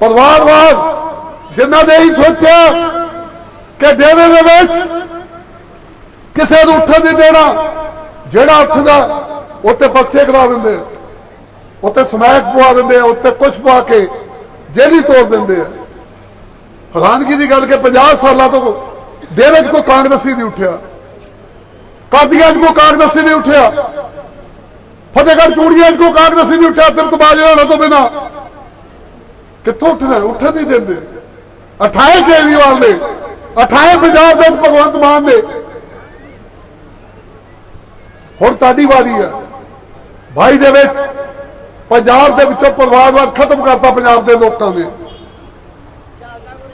ਪਰਿਵਾਰਵਾਦ ਜਿਨ੍ਹਾਂ ਨੇ ਹੀ ਸੋਚਿਆ ਕਿ ਡੇਰੇ ਦੇ ਵਿੱਚ ਕਿਸੇ ਨੂੰ ਉੱਠਣ ਨਹੀਂ ਦੇਣਾ, ਜਿਹੜਾ ਉੱਠਦਾ ਉੱਤੇ ਪੱਛੇ ਕਰਾ ਦਿੰਦੇ ਆ ਉੱਤੇ ਸਮੈਕ ਪਵਾ ਦਿੰਦੇ ਆ ਉੱਤੇ ਕੁਛ ਪਵਾ ਕੇ ਜੇਲੀ ਤੋੜ ਦਿੰਦੇ ਆ। ਹੈਰਾਨਗੀ ਦੀ ਗੱਲ ਕਿ 50 ਸਾਲਾਂ ਤੋਂ ਡੇਰੇ 'ਚ ਕੋਈ ਕਾਂਗਰਸੀ ਨਹੀਂ ਉੱਠਿਆ, ਕਾਦੀਆਂ 'ਚ ਕੋਈ ਕਾਂਗਰਸੀ ਨਹੀਂ ਉੱਠਿਆ, ਫਤਿਹਗੜ੍ਹ ਚੂੜੀਆਂ 'ਚ ਕੋਈ ਕਾਂਗਰਸੀ ਨਹੀਂ ਉੱਠਿਆ ਤਿਰਤ ਬਾਜ ਹੋਣਾ ਤੋਂ ਬਿਨਾ। ਕਿੱਥੋਂ ਉੱਠਣਾ ਉੱਠਣ ਨਹੀਂ ਦਿੰਦੇ। 28 ਕੇਜਰੀਵਾਲ ਨੇ 28 ਪੰਜਾਬ ਦੇ ਭਗਵੰਤ ਮਾਨ ਨੇ। ਹੁਣ ਤੁਹਾਡੀ ਵਾਰੀ ਹੈ। ਭਾਈ ਦੇ ਵਿੱਚ ਪੰਜਾਬ ਦੇ ਵਿੱਚੋਂ ਪਰਿਵਾਰਵਾਦ ਖਤਮ ਕਰਤਾ ਪੰਜਾਬ ਦੇ ਲੋਕਾਂ ਨੇ।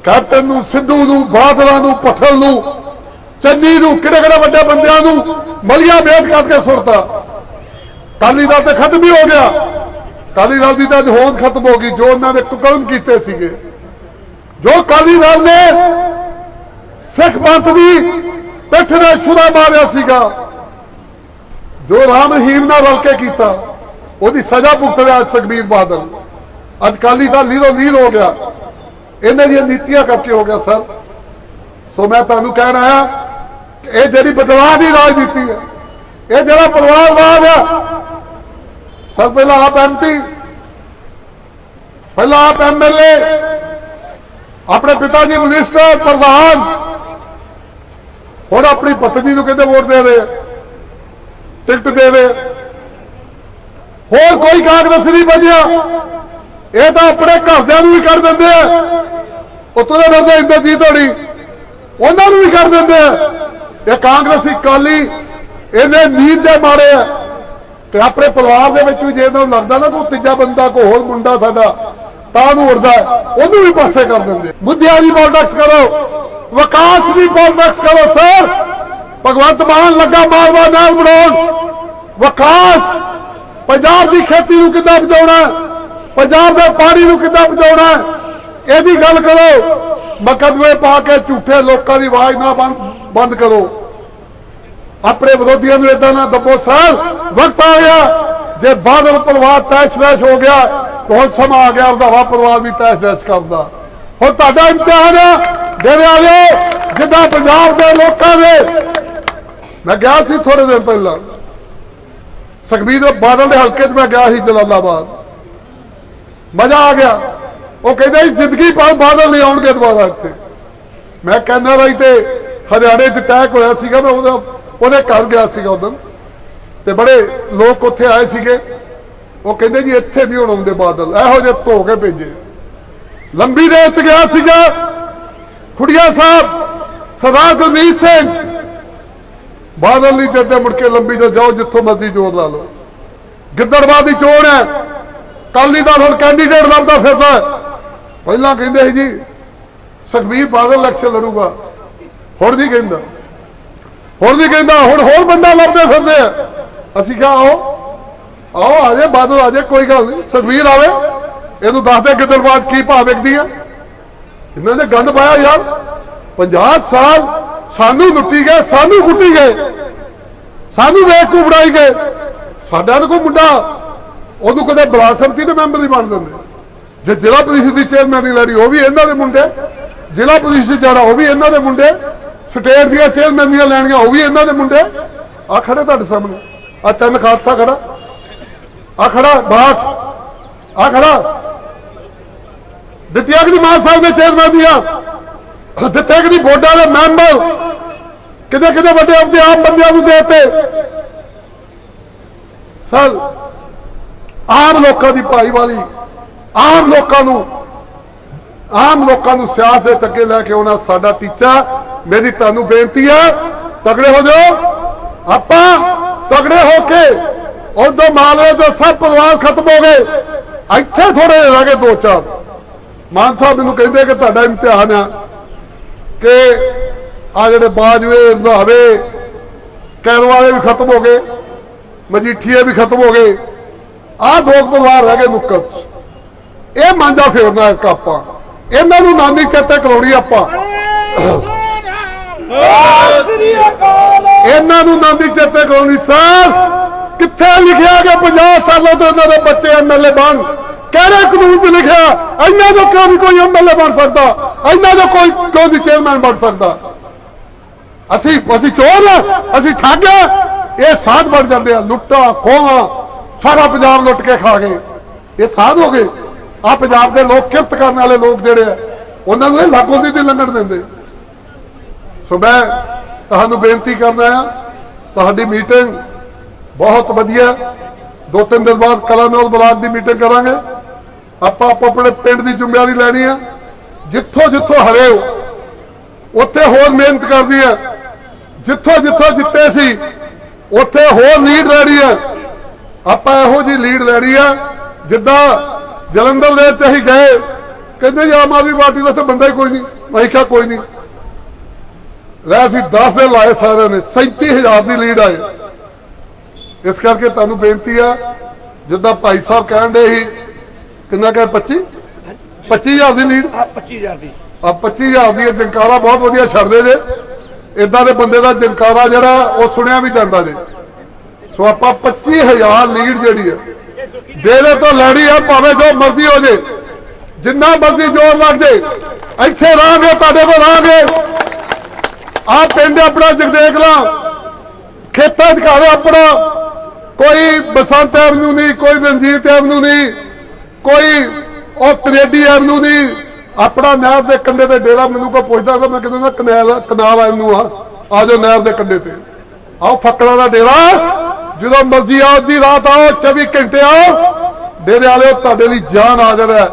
ਕੈਪਟਨ ਨੂੰ, ਸਿੱਧੂ ਨੂੰ, ਬਾਦਲਾਂ ਨੂੰ ਪਠਲ ਨੂੰ, ਚੰਨੀ ਨੂੰ ਕਿਹੜੇ ਕਿਹੜੇ ਵੱਡੇ ਬੰਦਿਆਂ ਨੂੰ ਮਲੀਆਂ ਵੇਚ ਕਰਕੇ ਸੁੱਟਤਾ। ਕਾਲੀ ਦਾ ਤੇ ਖਤਮ ਹੀ ਹੋ ਗਿਆ। ਕਾਲੀ ਦਲ ਦੀ ਤਾਂ ਅੱਜ ਹੋਂਦ ਖਤਮ ਹੋ ਗਈ, ਜੋ ਉਹਨਾਂ ਨੇ ਕੁਕਰਮ ਕੀਤੇ ਸੀਗੇ। ਜੋ ਕਾਲੀ ਦਲ ਨੇ ਸਿੱਖ ਪੰਥ ਦੀ ਪਿੱਠ ਤੇ ਛੁਰਾ ਮਾਰਿਆ ਸੀਗਾ, ਜੋ ਰਾਮ ਰਹੀਮ ਨਾਲ ਰਲ ਕੇ ਕੀਤਾ, ਉਹਦੀ ਸਜ਼ਾ ਭੁਗਤ ਰਿਹਾ ਅੱਜ ਸੁਖਬੀਰ ਬਾਦਲ। ਅੱਜ ਕਾਲੀ ਦਲ ਲੀਰੋ ਲੀਰ ਹੋ ਗਿਆ। ਇਹਨਾਂ ਦੀਆਂ ਨੀਤੀਆਂ ਕਰਕੇ ਹੋ ਗਿਆ ਸਰ। ਸੋ ਮੈਂ ਤੁਹਾਨੂੰ ਕਹਿਣ ਆਇਆ, ਇਹ ਜਿਹੜੀ ਬਦਲਾਅ ਦੀ ਰਾਜਨੀਤੀ ਹੈ, ਇਹ ਜਿਹੜਾ ਪਰਿਵਾਰਵਾਦ ਹੈ ਸਰ ਪਹਿਲਾਂ ਆਪ ਐਮਪੀ ਪਹਿਲਾਂ ਆਪ ਐਮਐਲਏ ਆਪਣੇ ਪਿਤਾ ਜੀ ਮਿਨਿਸਟਰ, ਪ੍ਰਧਾਨ, ਹੁਣ ਆਪਣੀ ਪਤਨੀ ਨੂੰ ਕਹਿੰਦੇ ਵੋਟ ਦੇ ਦੇ ਟਿਕਟ ਦੇ ਦੇ ਹੋਰ ਕੋਈ ਕਾਂਗਰਸ ਨਹੀਂ ਬਚਿਆ ਇਹ ਤਾਂ ਆਪਣੇ ਘਰਦਿਆਂ ਨੂੰ ਵੀ ਕਰ ਦਿੰਦੇ ਆ। ਉੱਤੋਂ ਦੇ ਬੰਦੇ ਇੰਦਰਜੀਤ ਹੋਣੀ, ਉਹਨਾਂ ਨੂੰ ਵੀ ਕਰ ਦਿੰਦੇ ਆ। ਇਹ ਕਾਂਗਰਸੀ ਕਾਲੀ ਇਹਨੇ ਨੀਂਦ ਦੇ ਮਾਰੇ ਆ। ਤੇ ਆਪਣੇ ਪਰਿਵਾਰ ਦੇ ਵਿੱਚ ਵੀ ਜੇ ਇਹਨਾਂ ਨੂੰ ਲੱਗਦਾ ਨਾ ਕੋਈ ਤੀਜਾ ਬੰਦਾ ਕੋਈ ਹੋਰ ਮੁੰਡਾ ਸਾਡਾ ਤਾਂ ਉਹਨੂੰ ਉੜਦਾ ਉਹਨੂੰ ਵੀ ਪਾਸੇ ਕਰ ਦਿੰਦੇ ਮੁੱਦਿਆਂ ਦੀ ਪੋਲਿਟਿਕਸ ਕਰੋ। ਵਿਕਾਸ ਦੀ ਪੋਲਿਟਿਕਸ ਕਰੋ, ਸਰ। ਭਗਵੰਤ ਮਾਨ ਲੱਗਾ ਮਾਲਵਾ ਨਾਲ ਬਣਾਉਣ। ਵਿਕਾਸ, ਪੰਜਾਬ ਦੀ ਖੇਤੀ ਨੂੰ ਕਿੱਦਾਂ ਬਚਾਉਣਾ ਪੰਜਾਬ ਦੇ ਪਾਣੀ ਨੂੰ ਕਿੱਦਾਂ ਬਚਾਉਣਾ ਇਹਦੀ ਗੱਲ ਕਰੋ। ਮੁਕੱਦਮੇ ਪਾ ਕੇ ਝੂਠੇ ਲੋਕਾਂ ਦੀ ਆਵਾਜ਼ ਨਾ ਬੰਦ ਬੰਦ ਕਰੋ। ਆਪਣੇ ਵਿਰੋਧੀਆਂ ਨੂੰ ਇਦਾਂ ਨਾ ਦੱਬੋ। ਸਰ, ਵਕਤ ਆ ਗਿਆ। ਜੇ ਬਾਦਲ ਪਰਿਵਾਰ ਤੈਸ਼ ਵੈਸ਼ ਹੋ ਗਿਆ, ਤਾਂ ਹੁਣ ਸਮਾਂ ਆ ਗਿਆ ਰੰਧਾਵਾ ਪਰਿਵਾਰ ਵੀ ਤੈਸ਼ ਵੈਸ਼ ਕਰਦਾ ਹੁਣ ਤੁਹਾਡਾ ਇਮਤਿਹਾਨ ਹੈ ਡੇਰੇ ਵਾਲਿਓ ਜਿੱਦਾਂ ਪੰਜਾਬ ਦੇ ਲੋਕਾਂ ਦੇ। ਮੈਂ ਗਿਆ ਸੀ ਥੋੜੇ ਦਿਨ ਪਹਿਲਾਂ। ਸੁਖਬੀਰ ਬਾਦਲ ਦੇ ਹਲਕੇ 'ਚ ਮੈਂ ਗਿਆ ਸੀ ਜਲਾਲਾਬਾਦ। ਮਜ਼ਾ ਆ ਗਿਆ। ਉਹ ਕਹਿੰਦਾ ਜੀ ਜ਼ਿੰਦਗੀ ਭਰ ਬਾਦਲ ਨਹੀਂ ਆਉਣਗੇ ਦੁਬਾਰਾ ਇੱਥੇ। ਮੈਂ ਕਹਿੰਦਾ ਰਹੀ ਤੇ ਹਰਿਆਣੇ 'ਚ ਅਟੈਕ ਹੋਇਆ ਸੀਗਾ, ਮੈਂ ਉਹਦਾ ਉਹਦੇ ਘਰ ਗਿਆ ਸੀਗਾ ਉਦੋਂ। ਤੇ ਬੜੇ ਲੋਕ ਉੱਥੇ ਆਏ ਸੀਗੇ। ਉਹ ਕਹਿੰਦੇ ਜੀ, ਇੱਥੇ ਨਹੀਂ ਹੁਣ ਆਉਂਦੇ ਬਾਦਲ। ਇਹੋ ਜਿਹੇ ਧੋ ਕੇ ਭੇਜੇ। ਲੰਬੀ ਦੇ ਵਿੱਚ ਗਿਆ ਸੀਗਾ। ਖੁੜੀਆ ਸਾਹਿਬ, ਸਰਦਾਰ ਗੁਰਮੀਤ ਸਿੰਘ। ਬਾਦਲ ਨਹੀਂ ਜੱਦੇ ਮੁੜ ਕੇ ਲੰਬੀ ਤੋਂ ਜਾਓ, ਜਿੱਥੋਂ ਮਰਜ਼ੀ ਜੋਰ ਲਾ ਲਓ। ਗਿੱਦੜਬਾਦ ਦੀ ਚੋਣ ਹੈ। ਕਾਲੀ ਦਾ ਹੁਣ ਕੈਂਡੀਡੇਟ ਲੱਭਦਾ ਫਿਰਦਾ ਪਹਿਲਾਂ ਕਹਿੰਦੇ ਸੀ ਜੀ, ਸੁਖਬੀਰ ਬਾਦਲ ਇਲੈਕਸ਼ਨ ਲੜੂਗਾ। ਹੁਣ ਜੀ ਕਹਿੰਦਾ। ਹੁਣ ਨਹੀਂ ਕਹਿੰਦਾ, ਹੁਣ ਹੋਰ ਬੰਦਾ ਲੱਭਦੇ ਫਿਰਦੇ ਆ। ਅਸੀਂ ਕਿਹਾ, ਆਓ ਆਓ, ਆ ਜਾਏ, ਬਾਦਲ ਆ ਜਾਏ, ਕੋਈ ਗੱਲ ਨਹੀਂ। ਸੁਖਬੀਰ ਆਵੇ, ਇਹਨੂੰ ਦੱਸ ਦੇ ਗਿੱਦੜਬਾਦ ਕੀ ਭਾਅ ਵਿਕਦੀ ਆ। ਇਹਨਾਂ ਨੇ ਗੰਦ ਪਾਇਆ ਯਾਰ। 50 ਸਾਲ ਸਾਨੂੰ ਲੁੱਟੀ ਗਏ, ਸਾਨੂੰ ਕੁੱਟੀ ਗਏ। ਸਾਨੂੰ ਵੇਖ ਕੇ ਬਣਾਈ ਗਏ। ਸਾਡਾ ਤਾਂ ਕੋਈ ਮੁੰਡਾ, ਉਹਨੂੰ ਕਦੇ ਬਲਾਕ ਸੰਮਤੀ ਦੇ ਮੈਂਬਰ ਨਹੀਂ ਬਣ ਦਿੰਦੇ ਜੇ ਜ਼ਿਲ੍ਹਾ ਪ੍ਰੀਸ਼ਦ ਦੀ ਚੇਅਰਮੈਨ ਦੀ ਲੜੀ, ਉਹ ਵੀ ਇਹਨਾਂ ਦੇ ਮੁੰਡੇ। ਜ਼ਿਲ੍ਹਾ ਪ੍ਰੀਸ਼ਦ ਜਾਣਾ ਉਹ ਵੀ ਇਹਨਾਂ ਦੇ ਮੁੰਡੇ। ਸਟੇਟ ਦੀਆਂ ਚੇਅਰਮੈਨ ਦੀਆਂ ਲੈਣੀਆਂ ਉਹ ਵੀ ਇਹਨਾਂ ਦੇ ਮੁੰਡੇ। ਆ ਖੜੇ ਤੁਹਾਡੇ ਸਾਹਮਣੇ। ਆ ਚੰਦ ਖਾਲਸਾ ਖੜਾ। ਆ ਖੜਾ ਬਾਠ। ਆ ਖੜਾ। ਦਿੱਤਿਆ ਕਿ ਮਾਨ ਸਾਹਿਬ ਨੇ ਚੇਅਰਮੈਨ ਦੀਆਂ? ਦਿੱਤੇ ਬੋਰਡਾਂ ਦੇ ਮੈਂਬਰ? ਕਿਤੇ ਕਿਤੇ ਵੱਡੇ ਆਪਣੇ ਆਪ ਬੰਦਿਆਂ ਨੂੰ ਦੇਤੇ। ਸਰ, ਆਮ ਲੋਕਾਂ ਦੀ ਭਾਈਵਾਲੀ ਆਮ ਲੋਕਾਂ ਨੂੰ, ਆਮ ਲੋਕਾਂ ਨੂੰ ਸਿਆਸਤ ਦੇ ਤੱਕੇ ਲੈ ਕੇ ਆਉਣਾ ਸਾਡਾ ਟੀਚਾ। ਮੇਰੀ ਤੁਹਾਨੂੰ ਬੇਨਤੀ ਹੈ, ਤਗੜੇ ਹੋ ਜਾਓ। ਆਪਾਂ ਤਗੜੇ ਹੋ ਕੇ ਉਦੋਂ ਮਾਲਵੇ ਤੋਂ ਸਭ ਪਰਿਵਾਰ ਖਤਮ ਹੋ ਗਏ। ਇੱਥੇ ਥੋੜੇ ਰਹਿ ਗਏ ਦੋ ਚਾਰ। ਮਾਨ ਸਾਹਿਬ ਮੈਨੂੰ ਕਹਿੰਦੇ ਕਿ ਤੁਹਾਡਾ ਇਮਤਿਹਾਨ ਆ ਕਿ ਆ ਜਿਹੜੇ ਬਾਜਵੇ ਰੰਧਾਵੇ ਕੈਰੋਂ ਵਾਲੇ ਵੀ ਖਤਮ ਹੋ ਗਏ, ਮਜੀਠੀਏ ਵੀ ਖਤਮ ਹੋ ਗਏ। ਆਹ ਦੋ ਪਰਿਵਾਰ ਰਹਿ ਗਏ ਨੁੱਕਰ ਇਹ ਮਾਂਜਾ ਫੇਰਨਾ ਇੱਕ ਆਪਾਂ। ਇਹਨਾਂ ਨੂੰ ਨਾਨੀ ਚੇਤੇ ਕਰਾਉਣੀ ਆਪਾਂ। ਇਹਨਾਂ ਨੂੰ ਨਾਂਦੀ ਚੇਤੇ ਕਰਾਉਣੀ ਸਰ ਕਿੱਥੇ ਲਿਖਿਆ ਕਿ 50 ਸਾਲਾਂ ਤੋਂ ਇਹਨਾਂ ਦੇ ਬੱਚੇ ਐਮਐਲਏ ਬਣ? ਕਿਹੜੇ ਕਾਨੂੰਨ 'ਚ ਲਿਖਿਆ? ਇਹਨਾਂ ਜੋ ਕਿਉਂ ਨਹੀਂ ਕੋਈ ਐਮਐਲਏ ਬਣ ਸਕਦਾ? ਇਹਨਾਂ ਜੋ ਕੋਈ ਕਿਉਂ ਨਹੀਂ ਚੇਅਰਮੈਨ ਬਣ ਸਕਦਾ? ਅਸੀਂ ਅਸੀਂ ਚੋਰ ਆ, ਅਸੀਂ ਠੱਗ ਆ। ਇਹ ਸਾਧ ਬਣ ਜਾਂਦੇ ਆ, ਲੁੱਟਾ, ਖੋਹਾਂ, ਸਾਰਾ ਪੰਜਾਬ ਲੁੱਟ ਕੇ ਖਾ ਗਏ। ਇਹ ਸਾਧ ਹੋ ਗਏ। ਆ ਪੰਜਾਬ ਦੇ ਲੋਕ ਕਿਰਤ ਕਰਨ ਵਾਲੇ ਲੋਕ ਜਿਹੜੇ ਆ, ਉਹਨਾਂ ਨੂੰ ਇਹ ਲਾਗੋਂ ਦੀ ਨਹੀਂ ਲੰਘਣ ਦਿੰਦੇ। ਸੋ ਮੈਂ ਤੁਹਾਨੂੰ ਬੇਨਤੀ ਕਰਦਾ ਆ ਤੁਹਾਡੀ ਮੀਟਿੰਗ ਬਹੁਤ ਵਧੀਆ। ਦੋ ਤਿੰਨ ਦਿਨ ਬਾਅਦ ਕਲਾਨੌਰ ਬਲਾਕ ਦੀ ਮੀਟਿੰਗ ਕਰਾਂਗੇ। ਆਪਾਂ ਆਪੋ ਆਪਣੇ ਪਿੰਡ ਦੀ ਜ਼ਿੰਮੇਵਾਰੀ ਲੈਣੀ ਆ। ਜਿੱਥੋਂ ਜਿੱਥੋਂ ਹਰੇ ਹੋ, ਉੱਥੇ ਹੋਰ ਮਿਹਨਤ ਕਰਦੀ ਆ। ਜਿੱਥੋਂ ਜਿੱਥੋਂ ਜਿੱਤੇ ਸੀ, ਉੱਥੇ ਹੋਰ ਲੀਡ ਲੈਣੀ ਆ। ਆਪਾਂ ਇਹੋ ਜੀ ਲੀਡ ਲੈਣੀ ਆ, ਜਿੱਦਾਂ ਜਲੰਧਰ ਦੇ ਵਿੱਚ ਅਸੀਂ ਗਏ। ਕਹਿੰਦੇ ਜੀ ਆਮ ਆਦਮੀ ਪਾਰਟੀ ਦਾ ਤਾਂ ਬੰਦਾ ਹੀ ਕੋਈ ਨਹੀਂ। ਮੈਂ ਕਿਹਾ ਕੋਈ ਨਹੀਂ। ਲੈ ਅਸੀਂ 10 ਦਿਨ ਲਾਏ ਸਾਰਿਆਂ ਨੇ 37000 ਦੀ ਲੀਡ ਆਏ। ਇਸ ਕਰਕੇ ਤੁਹਾਨੂੰ ਬੇਨਤੀ ਆ ਜਿੱਦਾਂ ਭਾਈ ਸਾਹਿਬ ਕਹਿਣ ਦੇ ਸੀ ਕਿੰਨਾ ਕਹੇ 25 25000 ਦੀ ਲੀਡ? ਆ 25000 ਦੀ। ਆ 25000 ਦੀ ਜੰਕਾਰਾ ਬਹੁਤ ਵਧੀਆ ਛੱਡਦੇ ਜੇ। ਇਦਾਂ ਦੇ ਬੰਦੇ ਦਾ ਜੰਕਾਰਾ ਜਿਹੜਾ ਉਹ ਸੁਣਿਆ ਵੀ ਜਾਂਦਾ ਜੇ। ਸੋ ਆਪਾਂ 25000 ਲੀਡ ਜਿਹੜੀ ਆ ਡੇਰੇ ਤੋਂ ਲੈਣੀ ਆ ਭਾਵੇਂ ਜੋ ਮਰਜ਼ੀ ਹੋ ਜੇ। ਜਿੰਨਾ ਮਰਜ਼ੀ ਜ਼ੋਰ ਲੱਗ ਜੇ ਇੱਥੇ ਰਹਾਂਗੇ ਆ ਪਿੰਡ ਆਪਣਾ ਜਗਦੇਕਲਾ ਖੇਤਾਂ 'ਚ ਘਰ ਆਪਣਾ। ਕੋਈ ਬਸੰਤ ਐਵਨਿਊ ਨਹੀਂ, ਕੋਈ ਰਣਜੀਤ ਐਵਨਿਊ ਨਹੀਂ, ਕੋਈ ਉਹ ਕਨੇਡੀ ਐਵਨਿਊ ਨਹੀਂ। ਆਪਣਾ ਨਹਿਰ ਦੇ ਕੰਢੇ ਤੇ ਡੇਰਾ ਮੈਨੂੰ ਕੋਈ ਪੁੱਛਦਾ ਤਾਂ ਮੈਂ ਕਹਿੰਦਾ ਕਨਾਲ ਕਨਾਲ ਐਵਨਿਊ ਆ। ਆ ਨਹਿਰ ਦੇ ਕੰਢੇ ਤੇ। ਆਓ ਫੱਕਰਾਂ ਦਾ ਡੇਰਾ। ਜਦੋਂ ਮਰਜ਼ੀ ਆਓ ਦੀ ਰਾਤ ਆਓ 24 ਘੰਟੇ ਆਓ। ਡੇਰੇ ਵਾਲਿਓ, ਤੁਹਾਡੇ ਲਈ ਜਾਨ ਆ ਜਾਣਾ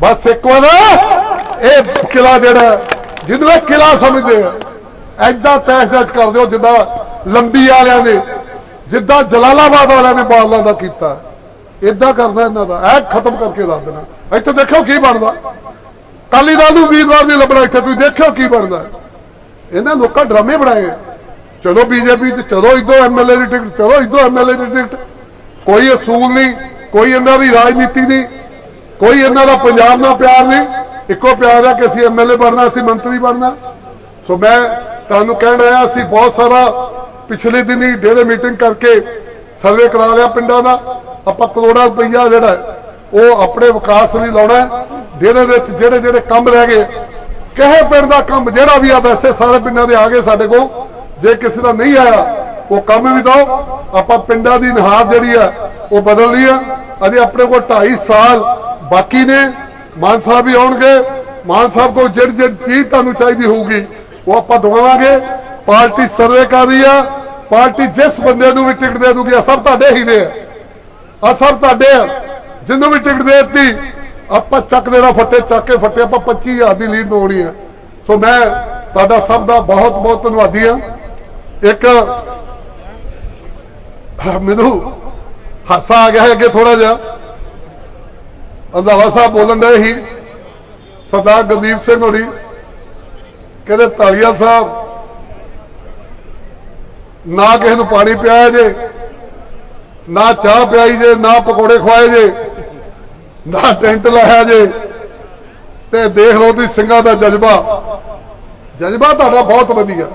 ਬਸ ਇੱਕ ਵਾਰ, ਇਹ ਕਿਲਾ ਜਿਹੜਾ ਜਿਹਨੂੰ ਇਹ ਕਿਲਾ ਸਮਝਦੇ ਆ। ਐਦਾਂ ਤੈਸ਼ ਕਰ ਦਿਓ ਜਿੱਦਾਂ ਲੰਬੀ ਵਾਲਿਆਂ ਨੇ, ਜਿੱਦਾਂ ਜਲਾਲਾਬਾਦ ਵਾਲਿਆਂ ਨੇ ਬਾਦਲਾਂ ਦਾ ਕੀਤਾ। ਇਦਾਂ ਕਰਨਾ ਇਹਨਾਂ ਦਾ, ਐ ਖਤਮ ਕਰਕੇ ਦੱਸ ਦੇਣਾ। ਇੱਥੇ ਦੇਖੋ ਕੀ ਬਣਦਾ। ਕਾਲੀ ਦਲ ਨੂੰ ਵੀਰਵਾਰ ਨਹੀਂ ਲੱਭਣਾ ਇੱਥੇ, ਤੁਸੀਂ ਦੇਖਿਓ ਕੀ ਬਣਦਾ। ਇਹਨਾਂ ਲੋਕਾਂ ਡਰਾਮੇ ਬਣਾਏ ਆ। ਚਲੋ ਬੀਜੇਪੀ ਚ, ਚਲੋ ਇਦੋਂ ਐਮਐਲਏ ਦੀ ਟਿਕਟ, ਚਲੋ ਇਦੋਂ ਐਮਐਲਏ ਦੀ ਟਿਕਟ। ਕੋਈ ਅਸੂਲ ਨਹੀਂ, ਕੋਈ ਇਹਨਾਂ ਦੀ ਰਾਜਨੀਤੀ ਨਹੀਂ, ਕੋਈ ਇਹਨਾਂ ਦਾ ਪੰਜਾਬ ਨਾਲ ਪਿਆਰ ਨਹੀਂ। ਇੱਕੋ ਪਿਆਰ ਹੈ ਕਿ ਅਸੀਂ ਐਮਐਲਏ ਬਣਨਾ, ਅਸੀਂ ਮੰਤਰੀ ਬਣਨਾ। ਸੋ ਮੈਂ ਤੁਹਾਨੂੰ ਕਹਿਣ ਆਇਆ ਅਸੀਂ ਬਹੁਤ ਸਾਰਾ ਪਿਛਲੇ ਦਿਨੀ ਡੇਰੇ ਮੀਟਿੰਗ ਕਰਕੇ ਸਰਵੇ ਕਰਾ ਲਿਆ ਪਿੰਡਾਂ ਦਾ। ਆਪਾਂ ਕਰੋੜਾਂ ਰੁਪਈਆ ਜਿਹੜਾ ਉਹ ਆਪਣੇ ਵਿਕਾਸ ਲਈ ਲਾਉਣਾ ਡੇਰੇ ਵਿੱਚ ਜਿਹੜੇ ਜਿਹੜੇ ਕੰਮ ਰਹਿ ਗਏ ਕਿਸੇ ਪਿੰਡ ਦਾ ਕੰਮ ਜਿਹੜਾ ਵੀ ਆ, ਵੈਸੇ ਸਾਰੇ ਪਿੰਡਾਂ ਦੇ ਆ ਗਏ ਸਾਡੇ ਕੋਲ। ਜੇ ਕਿਸੇ ਦਾ ਨਹੀਂ ਆਇਆ, ਉਹ ਕੰਮ ਵੀ ਦਿਓ। ਆਪਾਂ ਪਿੰਡਾਂ ਦੀ ਨਿਹਾਰ ਜਿਹੜੀ ਆ, ਉਹ ਬਦਲਣੀ ਆ। ਅਜੇ ਆਪਣੇ ਕੋਲ 2.5 ਸਾਲ ਬਾਕੀ ਨੇ। ਮਾਨ ਸਾਹਿਬ ਵੀ ਆਉਣਗੇ। ਮਾਨ ਸਾਹਿਬ ਕੋਲ ਜਿਹੜੀ ਜਿਹੜੀ ਚੀਜ਼ ਤੁਹਾਨੂੰ ਚਾਹੀਦੀ ਹੋਊਗੀ ਉਹ ਆਪਾਂ ਦਵਾਵਾਂਗੇ ਪਾਰਟੀ ਸਰਵੇ ਕਰ ਰਹੀ ਆ। ਪਾਰਟੀ ਜਿਸ ਬੰਦੇ ਨੂੰ ਵੀ ਟਿਕਟ ਦੇ ਦੂਗੀ ਆ ਸਭ ਤੁਹਾਡੇ ਹੀ ਦੇ ਆ ਆ ਸਭ ਤੁਹਾਡੇ ਆ। ਜਿੰਨੂੰ ਵੀ ਟਿਕਟ ਦੇ ਦਿੱਤੀ, ਆਪਾਂ ਚੱਕ ਦੇਣਾ ਫੱਟੇ, ਚੱਕ ਕੇ ਫੱਟੇ, ਆਪਾਂ 25000 ਦੀ ਲੀਡ ਦਵਾਉਣੀ ਆ। ਸੋ ਮੈਂ ਤੁਹਾਡਾ ਸਭ ਦਾ ਬਹੁਤ ਬਹੁਤ ਧੰਨਵਾਦੀ ਆ। ਇੱਕ, ਮੈਨੂੰ ਹਾਸਾ ਆ ਗਿਆ ਹੈ ਅੱਗੇ ਥੋੜਾ ਜਿਹਾ। ਅੰਦਾਵਾ ਸਾਹਿਬ ਬੋਲਣ ਡਏ ਹੀ ਸਰਦਾਰ ਗੁਰਦੀਪ ਸਿੰਘ ਹੋਣੀ। ਕਹਿੰਦੇ ਤਾਲੀਆ ਸਾਹਿਬ, ਨਾ ਕਿਸੇ ਨੂੰ ਪਾਣੀ ਪਿਆਇਆ ਜੇ, ਨਾ ਚਾਹ ਪਿਆਈ ਜੇ, ਨਾ ਪਕੌੜੇ ਖਵਾਏ ਜੇ, ਨਾ ਟੈਂਟ ਲਾਇਆ ਜੇ, ਤੇ ਦੇਖ ਲਓ ਤੁਸੀਂ ਸਿੰਘਾਂ ਦਾ ਜਜ਼ਬਾ। ਜਜ਼ਬਾ ਤੁਹਾਡਾ ਬਹੁਤ ਵਧੀਆ।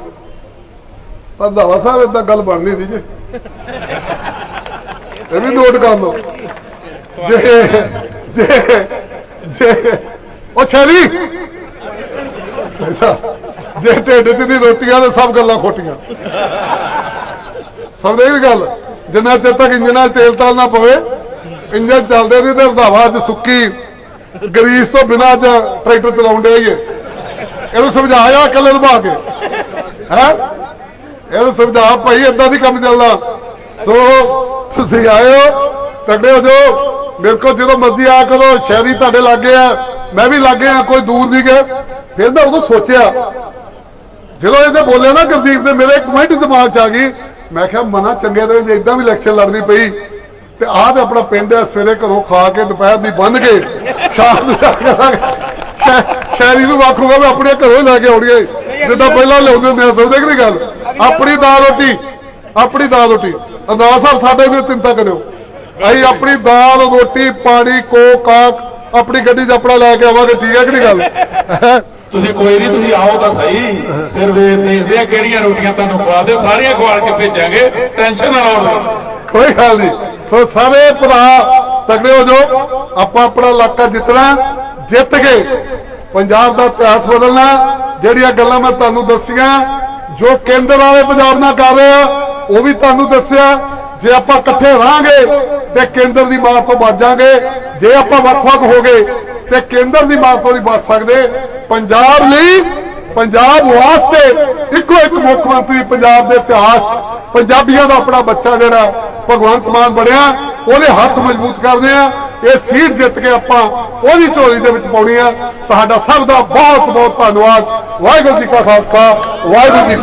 ਪਰ ਦਾਵਾ ਸਾਹਿਬ ਇਦਾਂ ਗੱਲ ਬਣਨੀ ਨਹੀਂ ਜੇ। ਇਹ ਵੀ ਨੋਟ ਕਰ ਲਓ। ਜੇ ਜੇ ਜੇ, ਉਹ ਛੇਰੀ ਜੇ ਢਿੱਡ 'ਚ ਦੀ ਰੋਟੀਆਂ ਤੇ ਸਭ ਗੱਲਾਂ ਖੋਟੀਆਂ। ਸਮਝਦੇ ਇਹ ਗੱਲ। ਜਿੰਨਾ ਚਿਰ ਤੱਕ ਇੰਜਨ ਨਾਲ ਤੇਲ ਤਾਲ ਨਾ ਪਵੇ ਇੰਜਨ ਚੱਲਦੇ ਨਹੀਂ ਤੇ ਰਧਾਵਾ 'ਚ ਸੁੱਕੀ। ਗਰੀਸ ਤੋਂ ਬਿਨਾਂ ਚ ਟਰੈਕਟਰ ਚਲਾਉਂਦੇ ਆਈਏ ਇਹਨੂੰ ਸਮਝਾਇਆ ਕੱਲੇ ਲਵਾ ਕੇ। ਹੈ? ਇਹਨੂੰ ਸਮਝਾ ਭਾਈ ਇਦਾਂ ਦੀ ਕੰਮ ਚੱਲਦਾ। ਸੋ, ਤੁਸੀਂ ਆਇਓ ਤੱਡੇ ਹੋ ਜੋ ਮੇਰੇ ਕੋਲ ਜਦੋਂ ਮਰਜ਼ੀ ਆ ਕਰੋ, ਸ਼ਹਿਰੀ ਤੁਹਾਡੇ ਲਾਗੇ ਆ। ਮੈਂ ਵੀ ਲਾਗੇ ਆ, ਕੋਈ ਦੂਰ ਨਹੀਂ ਗਏ ਫਿਰ ਮੈਂ ਉਦੋਂ ਸੋਚਿਆ ਜਦੋਂ ਇਹਦੇ ਬੋਲਿਆ ਨਾ ਗੁਰਦੀਪ ਦੇ ਮੇਰੇ ਇੱਕ ਮਿੰਟ ਦਿਮਾਗ 'ਚ ਆ ਗਈ। ਮੈਂ ਕਿਹਾ, ਮਨਾ ਚੰਗੇ ਦੇ ਜੇ ਇਦਾਂ ਵੀ ਇਲੈਕਸ਼ਨ ਲੜਨੀ ਪਈ, ਤੇ ਆਹ ਤੇ ਆਪਣਾ ਪਿੰਡ ਹੈ, ਸਵੇਰੇ ਘਰੋਂ ਖਾ ਕੇ ਦੁਪਹਿਰ ਦੀ ਬੰਨ ਕੇ ਸ਼ਾਮ ਨੂੰ ਜਾ ਕਰਾਂਗੇ ਸ਼ਹਿ- ਨੂੰ ਆਖੂਗਾ, ਮੈਂ ਆਪਣੇ ਘਰੋਂ ਹੀ ਲੈ ਕੇ ਆਉਣੀ ਹੈ। ਜਿੱਦਾਂ ਪਹਿਲਾਂ ਲਿਆਉਂਦੇ ਹੁੰਦੇ ਆ ਸਮਝਦੇ ਨਹੀਂ ਗੱਲ? ਆਪਣੀ ਦਾਲ ਰੋਟੀ, ਆਪਣੀ ਦਾਲ ਰੋਟੀ। ਅੰਦਾਜ਼ ਸਾਹਿਬ, ਸਾਡੇ ਦੀ ਚਿੰਤਾ ਕਰਿਓ। ਅਸੀਂ ਆਪਣੀ ਦਾਲ, ਰੋਟੀ, ਪਾਣੀ, ਕੋਕ ਕਾਕ ਆਪਣੀ ਗੱਡੀ 'ਚ ਆਪਣਾ ਲੈ ਕੇ ਆਵਾਂਗੇ, ਠੀਕ ਹੈ ਕਿ ਨਹੀਂ ਗੱਲ? ਤੁਸੀਂ ਕੋਈ ਨਹੀਂ, ਤੁਸੀਂ ਆਓ ਤਾਂ ਸਹੀ। ਫਿਰ ਵੇ ਦੇਖਦੇ ਆ ਕਿਹੜੀਆਂ ਰੋਟੀਆਂ ਤੁਹਾਨੂੰ ਖਵਾਦੇ ਸਾਰੀਆਂ ਖਵਾ ਕੇ ਭੇਜਾਂਗੇ। ਟੈਨਸ਼ਨ ਨਾ ਲਓ। ਕੋਈ ਗੱਲ ਨਹੀਂ। ਸੋ ਸਾਰੇ ਭਰਾ ਤਗੜੇ ਹੋ ਜਾਓ। ਆਪਾਂ ਆਪਣਾ ਇਲਾਕਾ ਜਿੱਤਣਾ, ਜਿੱਤ ਕੇ ਪੰਜਾਬ ਦਾ ਇਤਿਹਾਸ ਬਦਲਣਾ। ਜਿਹੜੀਆਂ ਗੱਲਾਂ ਮੈਂ ਤੁਹਾਨੂੰ ਦੱਸੀਆਂ, ਜੋ ਕੇਂਦਰ ਵਾਲੇ ਪੰਜਾਬ ਨਾਲ ਕਰ ਰਹੇ ਆ, ਉਹ ਵੀ ਤੁਹਾਨੂੰ ਦੱਸਿਆ। ਜੇ ਆਪਾਂ ਇਕੱਠੇ ਰਹਾਂਗੇ, ਤੇ ਕੇਂਦਰ ਦੀ ਮਾਰ ਤੋਂ ਬਚਾਂਗੇ ਜੇ ਆਪਾਂ ਵੱਖ-ਵੱਖ ਹੋ ਗਏ ਤੇ ਕੇਂਦਰ ਦੀ ਮਾਰ ਤੋਂ ਨਹੀਂ ਬਚ ਸਕਦੇ। ਪੰਜਾਬ ਲਈ, ਪੰਜਾਬ ਵਾਸਤੇ ਇੱਕੋ ਇੱਕ ਮੁੱਖ ਮੰਤਰੀ ਪੰਜਾਬ ਦੇ ਇਤਿਹਾਸ, ਪੰਜਾਬੀਆਂ ਦਾ ਆਪਣਾ ਬੱਚਾ ਜਿਹੜਾ ਭਗਵੰਤ ਮਾਨ ਬਣਿਆ, ਉਹਦੇ ਹੱਥ ਮਜ਼ਬੂਤ ਕਰਦੇ ਆ। ਇਹ ਸੀਟ ਜਿੱਤ ਕੇ ਆਪਾਂ ਉਹਦੀ ਝੋਲੀ ਦੇ ਵਿੱਚ ਪਾਉਣੀ ਆ। ਤੁਹਾਡਾ ਸਭ ਦਾ ਬਹੁਤ ਬਹੁਤ ਧੰਨਵਾਦ। ਵਾਹਿਗੁਰੂ ਜੀ ਕਾ ਖਾਲਸਾ, ਵਾਹਿਗੁਰੂ ਜੀ ਕੀ